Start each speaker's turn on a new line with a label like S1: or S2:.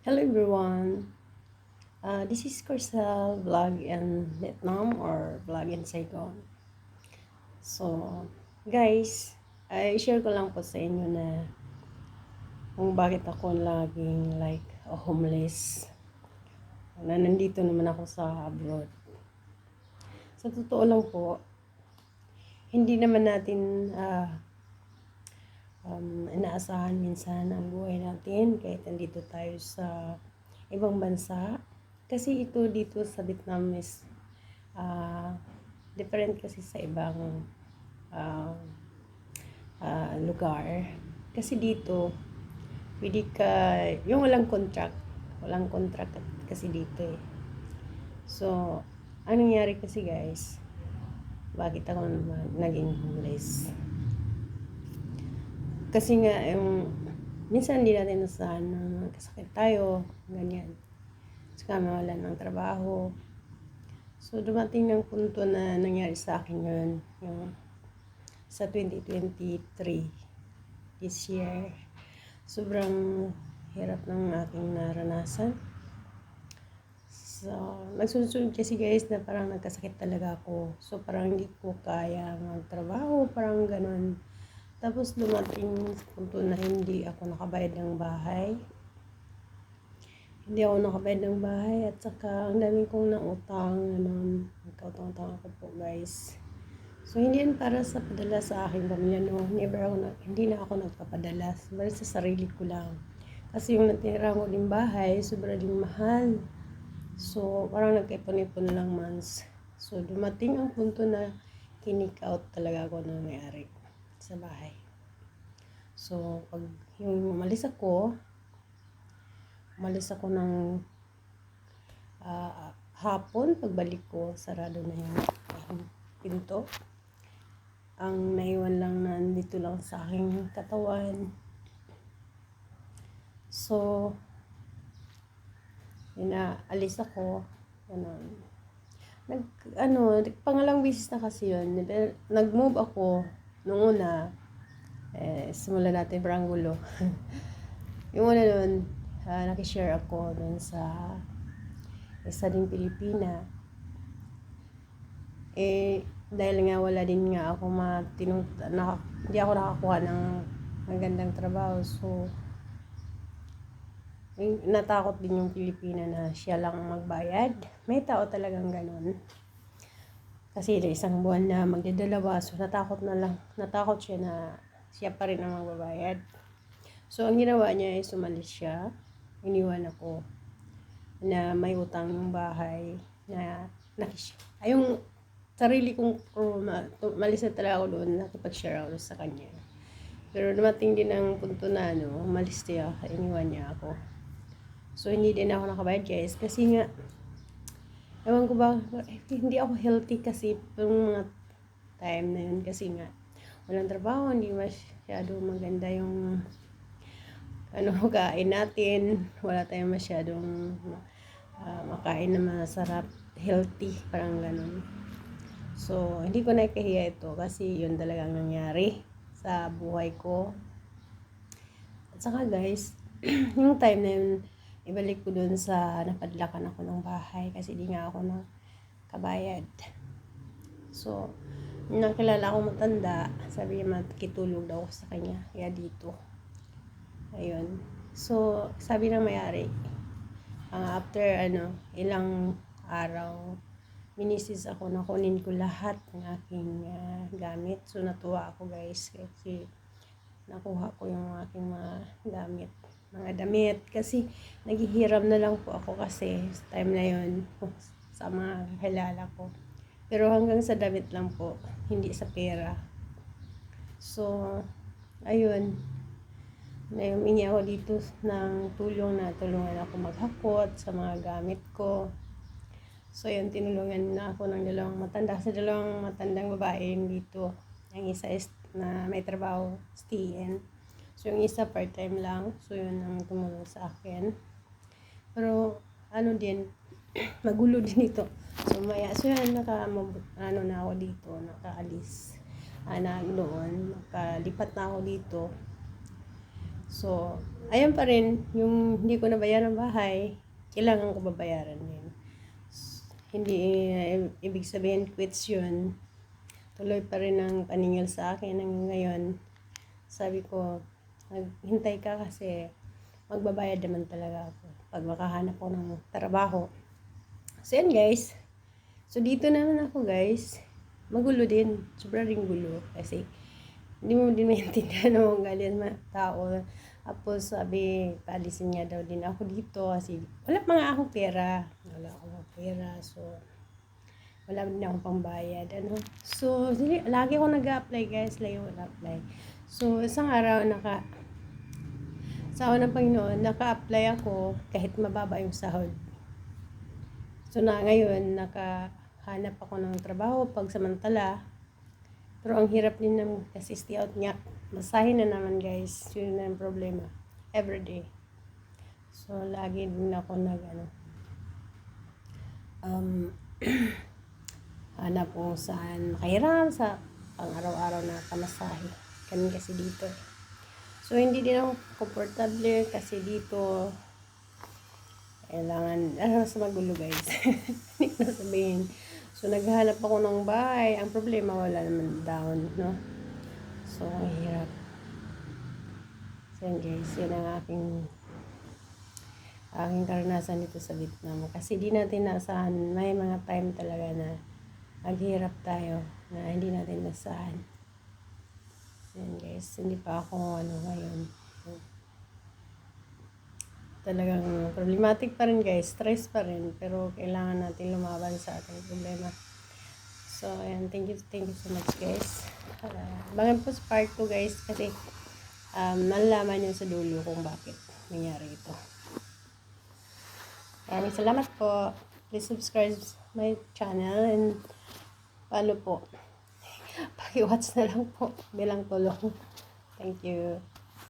S1: Hello everyone. Uh, this is Corsel vlog in Vietnam or vlog in Saigon. So, guys, I share ko lang po sa inyo na kung bakit ako laging like a homeless. Na nandito naman ako sa abroad. Sa totoo lang po, hindi naman natin ah, um, inaasahan minsan ang buhay natin kahit nandito tayo sa ibang bansa. Kasi ito dito sa Vietnam is ah, different kasi sa ibang ah, ah, lugar. Kasi dito, pwede ka, yung walang contract, walang contract kasi dito eh. So, ang nangyari kasi guys, bakit ako naging homeless? Kasi nga, yung, minsan hindi natin nasahan na magkasakit tayo, ganyan. Saka mawalan ng trabaho. So, dumating ng punto na nangyari sa akin yun, yung sa 2023, this year. Sobrang hirap ng aking naranasan. So, nagsunod kasi guys na parang nagkasakit talaga ako. So, parang hindi ko kaya magtrabaho, parang ganun. Tapos dumating sa punto na hindi ako nakabayad ng bahay. Hindi ako nakabayad ng bahay at saka ang dami kong nautang. Ano, nagkautang-utang ako po guys. So hindi yan para sa padala sa aking pamilya. No? Never ako, na, hindi na ako nagpapadala. Bali sa sarili ko lang. Kasi yung natira ko din bahay, sobra din mahal. So parang nagkaipon-ipon lang months. So dumating ang punto na kinik talaga ako na may-ari sa bahay. So, pag yung umalis ako, umalis ako ng uh, hapon, pagbalik ko, sarado na yung, pinto. Ang naiwan lang na nandito lang sa aking katawan. So, inaalis ako, ano, nag, ano, pangalang bisis na kasi yun, nag-move ako, nung una, eh, simulan natin Brangulo. yung una nun, uh, nakishare ako dun sa isa ding Pilipina. Eh, dahil nga wala din nga ako matinong, na, hindi ako nakakuha ng magandang trabaho. So, natakot din yung Pilipina na siya lang magbayad. May tao talagang ganun. Kasi isang buwan na magdadalawa, so natakot na lang, natakot siya na siya pa rin ang magbabayad. So, ang ginawa niya ay sumalis siya. Iniwan ako na may utang yung bahay na nakis ay yung sarili kong na malis na talaga ako doon nakipag-share ako sa kanya pero dumating din ang punto na ano malis siya iniwan niya ako so hindi din ako nakabayad guys kasi nga ewan ko ba eh, hindi ako healthy kasi yung mga time na yun kasi nga walang trabaho, hindi masyado maganda yung ano, kain natin. Wala tayong masyadong uh, makain na masarap, healthy, parang ganun. So, hindi ko naikahiya ito kasi yun talagang nangyari sa buhay ko. At saka guys, yung time na yun, ibalik ko dun sa napadlakan ako ng bahay kasi di nga ako na kabayad. So, nakilala akong matanda, sabi niya makitulog daw ako sa kanya, kaya dito. Ayun. So, sabi ng mayari, uh, after ano, ilang araw, minisis ako na kunin ko lahat ng aking uh, gamit. So, natuwa ako guys kasi nakuha ko yung aking mga gamit mga damit kasi naghihiram na lang po ako kasi time na yon sa mga kilala ko pero hanggang sa damit lang po, hindi sa pera. So, ayun. Naimingi ako dito ng tulong na tulungan ako maghakot sa mga gamit ko. So, yun, tinulungan na ako ng dalawang matanda. Sa dalawang matandang babae dito. Ang isa is na may trabaho, STN. So, yung isa part-time lang. So, yun ang tumulong sa akin. Pero, ano din, magulo din ito. So, maya, so yan, naka, ano na ako dito, nakaalis. Ah, na doon, nakalipat na ako dito. So, ayun pa rin, yung hindi ko nabayaran bahay, kailangan ko babayaran din. Hindi eh, ibig sabihin quits yun. Tuloy pa rin ang paningil sa akin hanggang ngayon. Sabi ko, maghintay ka kasi magbabayad naman talaga ako pag makahanap ko ng trabaho. So yan guys. So dito naman ako guys. Magulo din. Sobra rin gulo. Kasi hindi mo din maintindihan ng mga galing mga tao. Tapos sabi, paalisin nga daw din ako dito kasi wala nga akong pera. Wala akong pera. So, wala din akong pambayad. Ano? So, lagi ako nag-apply guys. Lagi ako nag-apply. So, isang araw naka sa awa ng Panginoon, naka-apply ako kahit mababa yung sahod. So na ngayon, nakahanap ako ng trabaho pag samantala. Pero ang hirap din ng kasi stay out nga. Masahin na naman guys. Yun na yung problema. Everyday. So lagi din ako nag ano, um, hanap kung saan makahiram sa pang araw-araw na pamasahe. Kami kasi dito eh. So, hindi din ako komportable kasi dito kailangan, ano sa magulo guys. Hindi na sabihin. So, naghahanap ako ng bahay. Ang problema, wala naman down, no? So, ang hirap. So, yan guys, yan ang aking aking karanasan dito sa Vietnam. Kasi di natin nasahan, may mga time talaga na maghirap tayo na hindi natin nasahan. Yan guys, hindi pa ako ano ngayon. Talagang problematic pa rin guys, stress pa rin, pero kailangan natin lumaban sa ating problema. So, ayan, thank you, thank you so much guys. Uh, bangan po sa part 2 guys, kasi um, nalalaman nyo sa dulo kung bakit nangyari ito. Maraming salamat po. Please subscribe my channel and follow po. Paki-watch na lang po bilang tulong. Thank you.